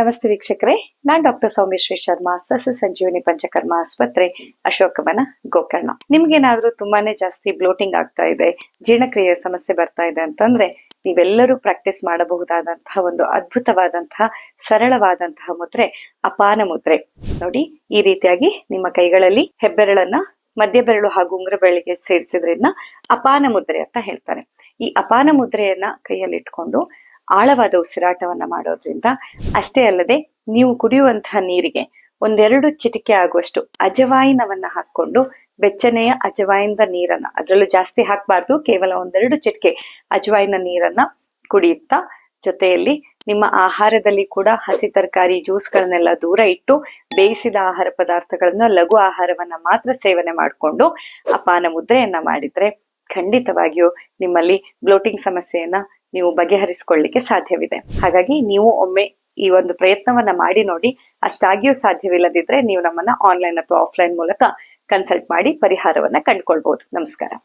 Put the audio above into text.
ನಮಸ್ತೆ ವೀಕ್ಷಕರೇ. ನಾನ್ ಡಾಕ್ಟರ್ ಸೌಮ್ಯಶ್ರೀ ಶರ್ಮಾ, ಸಸ್ಯ ಸಂಜೀವನಿ ಪಂಚಕರ್ಮ ಆಸ್ಪತ್ರೆ ಅಶೋಕವನ ಗೋಕರ್ಣ. ನಿಮ್ಗೇನಾದ್ರೂ ತುಂಬಾನೇ ಜಾಸ್ತಿ ಬ್ಲೋಟಿಂಗ್ ಆಗ್ತಾ ಇದೆ ಜೀರ್ಣಕ್ರಿಯೆ ಸಮಸ್ಯೆ ಬರ್ತಾ ಇದೆ ಅಂತಂದ್ರೆ ನೀವೆಲ್ಲರೂ ಪ್ರಾಕ್ಟೀಸ್ ಮಾಡಬಹುದಾದಂತಹ ಒಂದು ಅದ್ಭುತವಾದಂತಹ, ಸರಳವಾದಂತಹ ಮುದ್ರೆ, ಅಪಾನ ಮುದ್ರೆ. ನೋಡಿ, ಈ ರೀತಿಯಾಗಿ ನಿಮ್ಮ ಕೈಗಳಲ್ಲಿ ಹೆಬ್ಬೆರಳನ್ನ ಮಧ್ಯ ಬೆರಳು ಹಾಗೂ ಉಂಗುರ ಬೆರಳಿಗೆ ಸೇರಿಸಿದ್ರಿಂದ ಅಪಾನ ಮುದ್ರೆ ಅಂತ ಹೇಳ್ತಾರೆ. ಈ ಅಪಾನ ಮುದ್ರೆಯನ್ನ ಕೈಯಲ್ಲಿ ಇಟ್ಕೊಂಡು ಆಳವಾದ ಉಸಿರಾಟವನ್ನ ಮಾಡೋದ್ರಿಂದ ಅಷ್ಟೇ ಅಲ್ಲದೆ ನೀವು ಕುಡಿಯುವಂತಹ ನೀರಿಗೆ ಒಂದೆರಡು ಚಿಟಿಕೆ ಆಗುವಷ್ಟು ಅಜವಾಯಿನವನ್ನ ಹಾಕ್ಕೊಂಡು ಬೆಚ್ಚನೆಯ ಅಜವಾಯಿನದ ನೀರನ್ನ ಅದರಲ್ಲೂ ಜಾಸ್ತಿ ಹಾಕಬಾರ್ದು, ಕೇವಲ ಒಂದೆರಡು ಚಿಟಿಕೆ ಅಜವಾಯಿನ ನೀರನ್ನ ಕುಡಿಯುತ್ತಾ ಜೊತೆಯಲ್ಲಿ ನಿಮ್ಮ ಆಹಾರದಲ್ಲಿ ಕೂಡ ಹಸಿ ತರಕಾರಿ, ಜ್ಯೂಸ್ಗಳನ್ನೆಲ್ಲ ದೂರ ಇಟ್ಟು ಬೇಯಿಸಿದ ಆಹಾರ ಪದಾರ್ಥಗಳನ್ನು ಲಘು ಆಹಾರವನ್ನ ಮಾತ್ರ ಸೇವನೆ ಮಾಡಿಕೊಂಡು ಅಪಾನ ಮುದ್ರೆಯನ್ನ ಮಾಡಿದ್ರೆ ಖಂಡಿತವಾಗಿಯೂ ನಿಮ್ಮಲ್ಲಿ ಬ್ಲೋಟಿಂಗ್ ಸಮಸ್ಯೆಯನ್ನ ನೀವು ಬಗೆಹರಿಸಿಕೊಳ್ಳಿಕ್ಕೆ ಸಾಧ್ಯವಿದೆ. ಹಾಗಾಗಿ ನೀವು ಒಮ್ಮೆ ಈ ಒಂದು ಪ್ರಯತ್ನವನ್ನ ಮಾಡಿ ನೋಡಿ, ಅಷ್ಟಾಗಿಯೂ ಸಾಧ್ಯವಿಲ್ಲದಿದ್ರೆ ನೀವು ನಮ್ಮನ್ನ ಆನ್ಲೈನ್ ಅಥವಾ ಆಫ್ಲೈನ್ ಮೂಲಕ ಕನ್ಸಲ್ಟ್ ಮಾಡಿ ಪರಿಹಾರವನ್ನ ಕಂಡುಕೊಳ್ಬಹುದು. ನಮಸ್ಕಾರ.